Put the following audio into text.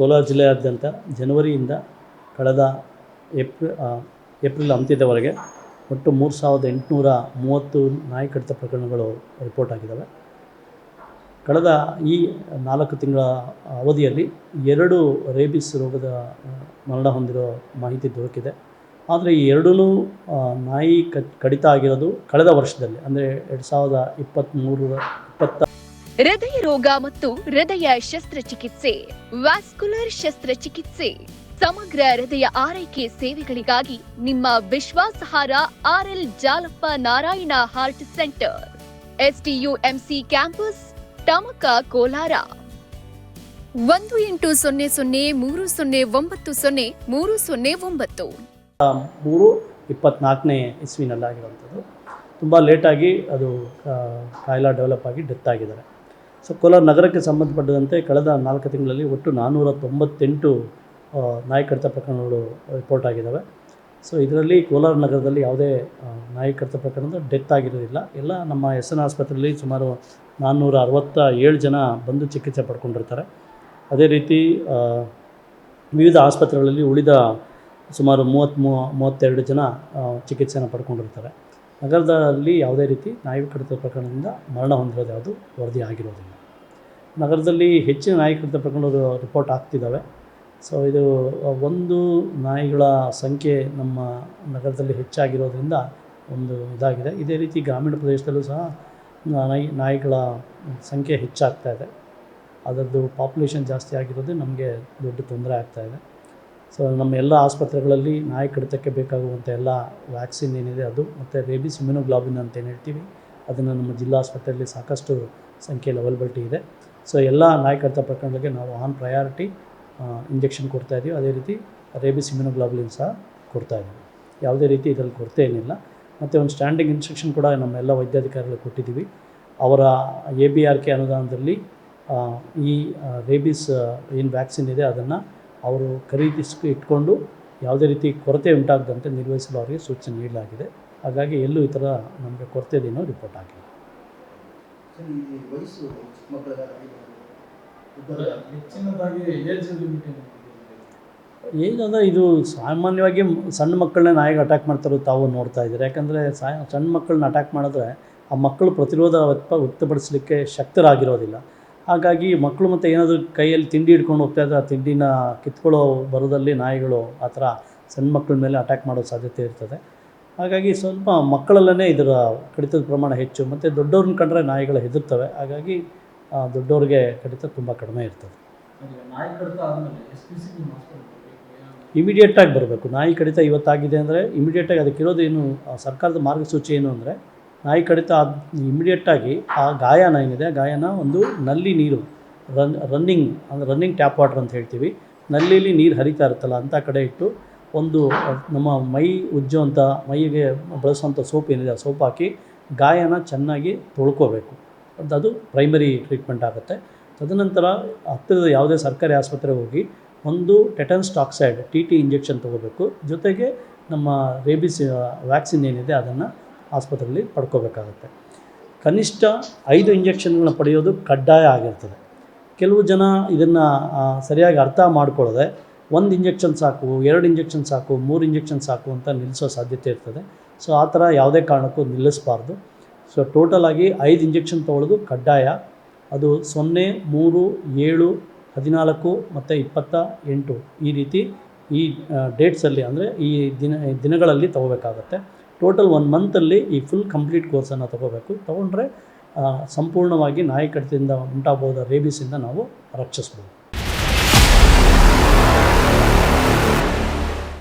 ಕೋಲಾರ ಜಿಲ್ಲೆಯಾದ್ಯಂತ ಜನವರಿಯಿಂದ ಕಳೆದ ಏಪ್ರಿಲ್ ಏಪ್ರಿಲ್ ಅಂತ್ಯದವರೆಗೆ ಒಟ್ಟು ಮೂರು ಸಾವಿರದ ಎಂಟುನೂರ ಮೂವತ್ತು ನಾಯಿ ಕಡಿತ ಪ್ರಕರಣಗಳು ರಿಪೋರ್ಟ್ ಆಗಿದ್ದಾವೆ. ಕಳೆದ ಈ ನಾಲ್ಕು ತಿಂಗಳ ಅವಧಿಯಲ್ಲಿ ಎರಡು ರೇಬಿಸ್ ರೋಗದ ಮರಣ ಹೊಂದಿರೋ ಮಾಹಿತಿ ದೊರಕಿದೆ. ಆದರೆ ಈ ಎರಡೂ ನಾಯಿ ಕಡಿತ ಆಗಿರೋದು ಕಳೆದ ವರ್ಷದಲ್ಲಿ, ಅಂದರೆ ಎರಡು ಸಾವಿರದ ಇಪ್ಪತ್ತ್ಮೂರರ ಇಪ್ಪತ್ತ ಹೃದಯ ರೋಗ ಮತ್ತು ಹೃದಯ ಶಸ್ತ್ರಚಿಕಿತ್ಸೆ, ವ್ಯಾಸ್ಕುಲರ್ ಶಸ್ತ್ರಚಿಕಿತ್ಸೆ. ಸಮಗ್ರ ಹೃದಯ ಆರೈಕೆ ಸೇವೆಗಳಿಗಾಗಿ ನಿಮ್ಮ ವಿಶ್ವಾಸಾರ್ಹ RL Jalappa Narayana heart centre. STUMC campus, Tamaka Kolar. ಒಂದು ಎಂಟು ಸೊನ್ನೆ ಸೊನ್ನೆ ಮೂರು ಸೊನ್ನೆ ಒಂಬತ್ತು ಸೊನ್ನೆ ಮೂರು ಸೊನ್ನೆ ಒಂಬತ್ತು. ಮೂರು ಇಪ್ಪತ್ನಾಲ್ಕನೇ ಇಸ್ವಿನಲ್ಲಾಗಿರುವಂಥದ್ದು. ತುಂಬ ಲೇಟಾಗಿ ಅದು ಕಾಯಿಲೆ ಡೆವಲಪ್ ಆಗಿ ಡೆತ್ ಆಗಿದ್ದಾರೆ. ಸೊ, ಕೋಲಾರ ನಗರಕ್ಕೆ ಸಂಬಂಧಪಟ್ಟಂತೆ ಕಳೆದ ನಾಲ್ಕು ತಿಂಗಳಲ್ಲಿ ಒಟ್ಟು ನಾನ್ನೂರ ತೊಂಬತ್ತೆಂಟು ನಾಯಿ ಪ್ರಕರಣಗಳು ರಿಪೋರ್ಟ್ ಆಗಿದ್ದಾವೆ. ಸೊ, ಇದರಲ್ಲಿ ಕೋಲಾರ ನಗರದಲ್ಲಿ ಯಾವುದೇ ನಾಯಿ ಕಡಿತ ಪ್ರಕರಣದ ಡೆತ್ ಆಗಿರೋದಿಲ್ಲ. ಎಲ್ಲ ನಮ್ಮ ಎಸ್ ಎನ್ ಆಸ್ಪತ್ರೆಯಲ್ಲಿ ಸುಮಾರು ನಾನ್ನೂರ ಅರವತ್ತ ಏಳು ಜನ ಬಂದು ಚಿಕಿತ್ಸೆ ಪಡ್ಕೊಂಡಿರ್ತಾರೆ. ಅದೇ ರೀತಿ ವಿವಿಧ ಆಸ್ಪತ್ರೆಗಳಲ್ಲಿ ಉಳಿದ ಸುಮಾರು ಮೂವತ್ತ್ ಮೂವತ್ತೆರಡು ಜನ ಚಿಕಿತ್ಸೆಯನ್ನು ಪಡ್ಕೊಂಡಿರ್ತಾರೆ. ನಗರದಲ್ಲಿ ಯಾವುದೇ ರೀತಿ ನಾಯಿ ಕಡಿತ ಪ್ರಕರಣದಿಂದ ಮರಣ ಹೊಂದಿರೋದು ಯಾವುದು ವರದಿ ಆಗಿರೋದಿಲ್ಲ. ನಗರದಲ್ಲಿ ಹೆಚ್ಚಿನ ನಾಯಿ ಕಡಿತ ಪ್ರಕರಣಗಳು ರಿಪೋರ್ಟ್ ಆಗ್ತಿದ್ದಾವೆ. ಸೊ ಇದು ಒಂದು ನಾಯಿಗಳ ಸಂಖ್ಯೆ ನಮ್ಮ ನಗರದಲ್ಲಿ ಹೆಚ್ಚಾಗಿರೋದ್ರಿಂದ ಒಂದು ಇದಾಗಿದೆ. ಇದೇ ರೀತಿ ಗ್ರಾಮೀಣ ಪ್ರದೇಶದಲ್ಲೂ ಸಹ ನಾಯಿ, ನಾಯಿಗಳ ಸಂಖ್ಯೆ ಹೆಚ್ಚಾಗ್ತಾ ಇದೆ. ಅದರದ್ದು ಪಾಪ್ಯುಲೇಷನ್ ಜಾಸ್ತಿ ಆಗಿರೋದು ನಮಗೆ ದೊಡ್ಡ ತೊಂದರೆ ಆಗ್ತಾಯಿದೆ ಸೊ ನಮ್ಮ ಎಲ್ಲ ಆಸ್ಪತ್ರೆಗಳಲ್ಲಿ ನಾಯಿ ಕಡಿತಕ್ಕೆ ಬೇಕಾಗುವಂಥ ಎಲ್ಲ ವ್ಯಾಕ್ಸಿನ್ ಏನಿದೆ ಅದು, ಮತ್ತು ರೇಬಿಸ್ ಇಮ್ಯುನೋಗ್ಲಾಬಿನ್ ಅಂತ ಏನು ಹೇಳ್ತೀವಿ, ಅದನ್ನು ನಮ್ಮ ಜಿಲ್ಲಾ ಆಸ್ಪತ್ರೆಯಲ್ಲಿ ಸಾಕಷ್ಟು ಸಂಖ್ಯೆಯಲ್ಲಿ ಅವೈಲಬಿಲಿಟಿ ಇದೆ. ಸೊ ಎಲ್ಲ ನಾಯಿ ಕಡಿತ ಪ್ರಕರಣಗಳಿಗೆ ನಾವು ಆನ್ ಪ್ರಯಾರಿಟಿ ಇಂಜೆಕ್ಷನ್ ಕೊಡ್ತಾ ಇದ್ದೀವಿ ಅದೇ ರೀತಿ ರೇಬಿಸ್ ಇಮ್ಯುನೋಗ್ಲಾಬುಲಿನ್ ಸಹ ಕೊಡ್ತಾ ಇದ್ದೀವಿ ಯಾವುದೇ ರೀತಿ ಇದರಲ್ಲಿ ಕೊರತೆ ಏನಿಲ್ಲ. ಮತ್ತು ಒಂದು ಸ್ಟ್ಯಾಂಡಿಂಗ್ ಇನ್ಸ್ಟ್ರಕ್ಷನ್ ಕೂಡ ನಮ್ಮ ಎಲ್ಲ ವೈದ್ಯಾಧಿಕಾರಿಗಳು ಕೊಟ್ಟಿದ್ದೀವಿ. ಅವರ ಎ ಬಿ ಆರ್ ಕೆ ಅನುದಾನದಲ್ಲಿ ಈ ರೇಬಿಸ್ ಏನು ವ್ಯಾಕ್ಸಿನ್ ಇದೆ ಅದನ್ನು ಅವರು ಖರೀದಿಸ್ ಇಟ್ಕೊಂಡು ಯಾವುದೇ ರೀತಿ ಕೊರತೆ ಉಂಟಾಗದಂತೆ ನಿರ್ವಹಿಸಲು ಅವರಿಗೆ ಸೂಚನೆ ನೀಡಲಾಗಿದೆ. ಹಾಗಾಗಿ ಎಲ್ಲೂ ಈ ಥರ ನಮಗೆ ಕೊರತೆದೇನೋ ರಿಪೋರ್ಟ್ ಆಗಿಲ್ಲ ಏನಂದರೆ ಇದು ಸಾಮಾನ್ಯವಾಗಿ ಸಣ್ಣ ಮಕ್ಕಳನ್ನ ನಾಯಿಗೆ ಅಟ್ಯಾಕ್ ಮಾಡ್ತಾರೋ ತಾವು ನೋಡ್ತಾ ಇದ್ದಾರೆ? ಯಾಕಂದರೆ ಸಣ್ಣ ಮಕ್ಕಳನ್ನ ಅಟ್ಯಾಕ್ ಮಾಡಿದ್ರೆ ಆ ಮಕ್ಕಳು ಪ್ರತಿರೋಧ ವ್ಯಕ್ತ ವ್ಯಕ್ತಪಡಿಸಲಿಕ್ಕೆ ಶಕ್ತರಾಗಿರೋದಿಲ್ಲ. ಹಾಗಾಗಿ ಮಕ್ಕಳು ಮತ್ತು ಏನಾದರೂ ಕೈಯಲ್ಲಿ ತಿಂಡಿ ಹಿಡ್ಕೊಂಡು ಹೋಗ್ತಾ ಇದ್ರೆ ಆ ತಿಂಡಿನ ಕಿತ್ಕೊಳ್ಳೋ ಬರೋದಲ್ಲಿ ನಾಯಿಗಳು ಆ ಥರ ಸಣ್ಣ ಮಕ್ಕಳ ಮೇಲೆ ಅಟ್ಯಾಕ್ ಮಾಡೋ ಸಾಧ್ಯತೆ ಇರ್ತದೆ. ಹಾಗಾಗಿ ಸ್ವಲ್ಪ ಮಕ್ಕಳಲ್ಲೇ ಇದರ ಕಡಿತದ ಪ್ರಮಾಣ ಹೆಚ್ಚು. ಮತ್ತು ದೊಡ್ಡವ್ರನ್ನ ಕಂಡ್ರೆ ನಾಯಿಗಳು ಹೆದರ್ತವೆ. ಹಾಗಾಗಿ ದೊಡ್ಡವ್ರಿಗೆ ಕಡಿತ ತುಂಬ ಕಡಿಮೆ ಇರ್ತದೆ. ಇಮಿಡಿಯೇಟಾಗಿ ಬರಬೇಕು. ನಾಯಿ ಕಡಿತ ಇವತ್ತಾಗಿದೆ ಅಂದರೆ ಇಮಿಡಿಯೇಟಾಗಿ ಅದಕ್ಕಿರೋದು ಏನು ಸರ್ಕಾರದ ಮಾರ್ಗಸೂಚಿ ಏನು ಅಂದರೆ ನಾಯಿ ಕಡಿತ ಆದ ಇಮಿಡಿಯೇಟಾಗಿ ಆ ಗಾಯನ ಏನಿದೆ, ಗಾಯನ ಒಂದು ನಲ್ಲಿ ನೀರು ರನ್ ರನ್ನಿಂಗ್ ಅಂದರೆ ರನ್ನಿಂಗ್ ಟ್ಯಾಪ್ ವಾಟರ್ ಅಂತ ಹೇಳ್ತೀವಿ. ನಲ್ಲಿಲಿ ನೀರು ಹರಿತಾ ಇರುತ್ತಲ್ಲ ಅಂಥ ಕಡೆ ಇಟ್ಟು ಒಂದು, ನಮ್ಮ ಮೈ ಉಜ್ಜುವಂಥ ಮೈಗೆ ಬಳಸುವಂಥ ಸೋಪ್ ಏನಿದೆ, ಆ ಸೋಪ್ ಹಾಕಿ ಗಾಯನ ಚೆನ್ನಾಗಿ ತೊಳ್ಕೋಬೇಕು. ಅಂತ ಅದು ಪ್ರೈಮರಿ ಟ್ರೀಟ್ಮೆಂಟ್ ಆಗುತ್ತೆ. ತದನಂತರ ಹತ್ತಿರದ ಯಾವುದೇ ಸರ್ಕಾರಿ ಆಸ್ಪತ್ರೆಗೆ ಹೋಗಿ ಒಂದು tetanus toxoid T T injection ತೊಗೋಬೇಕು. ಜೊತೆಗೆ ನಮ್ಮ ರೇಬಿಸ್ ವ್ಯಾಕ್ಸಿನ್ ಏನಿದೆ, ಅದನ್ನು ಆಸ್ಪತ್ರೆಯಲ್ಲಿ ಪಡ್ಕೋಬೇಕಾಗತ್ತೆ. ಕನಿಷ್ಠ ಐದು ಇಂಜೆಕ್ಷನ್ಗಳನ್ನ ಪಡೆಯೋದು ಕಡ್ಡಾಯ ಆಗಿರ್ತದೆ. ಕೆಲವು ಜನ ಇದನ್ನು ಸರಿಯಾಗಿ ಅರ್ಥ ಮಾಡ್ಕೊಳ್ಳದೆ ಒಂದು ಇಂಜೆಕ್ಷನ್ ಸಾಕು, ಎರಡು ಇಂಜೆಕ್ಷನ್ ಸಾಕು, ಮೂರು ಇಂಜೆಕ್ಷನ್ ಸಾಕು ಅಂತ ನಿಲ್ಲಿಸೋ ಸಾಧ್ಯತೆ ಇರ್ತದೆ. ಸೊ, ಆ ಥರ ಯಾವುದೇ ಕಾರಣಕ್ಕೂ ನಿಲ್ಲಿಸಬಾರ್ದು. ಸೊ ಟೋಟಲಾಗಿ ಐದು ಇಂಜೆಕ್ಷನ್ ತೊಗೊಳ್ಳೋದು ಕಡ್ಡಾಯ. ಅದು ಸೊನ್ನೆ, ಮೂರು, ಏಳು, ಹದಿನಾಲ್ಕು ಮತ್ತು ಇಪ್ಪತ್ತ ಎಂಟು ಈ ರೀತಿ ಈ ಡೇಟ್ಸಲ್ಲಿ ಅಂದರೆ ಈ ದಿನ, ದಿನಗಳಲ್ಲಿ ತೊಗೋಬೇಕಾಗತ್ತೆ. ಟೋಟಲ್ ಒನ್ ಮಂತಲ್ಲಿ ಈ ಫುಲ್ ಕಂಪ್ಲೀಟ್ ಕೋರ್ಸನ್ನು ತಗೋಬೇಕು. ತೊಗೊಂಡ್ರೆ ಸಂಪೂರ್ಣವಾಗಿ ನಾಯಿ ಕಡಿತದಿಂದ ಉಂಟಾಗಬಹುದ ರೇಬಿಸಿಂದ ನಾವು ರಕ್ಷಿಸ್ಬೋದು.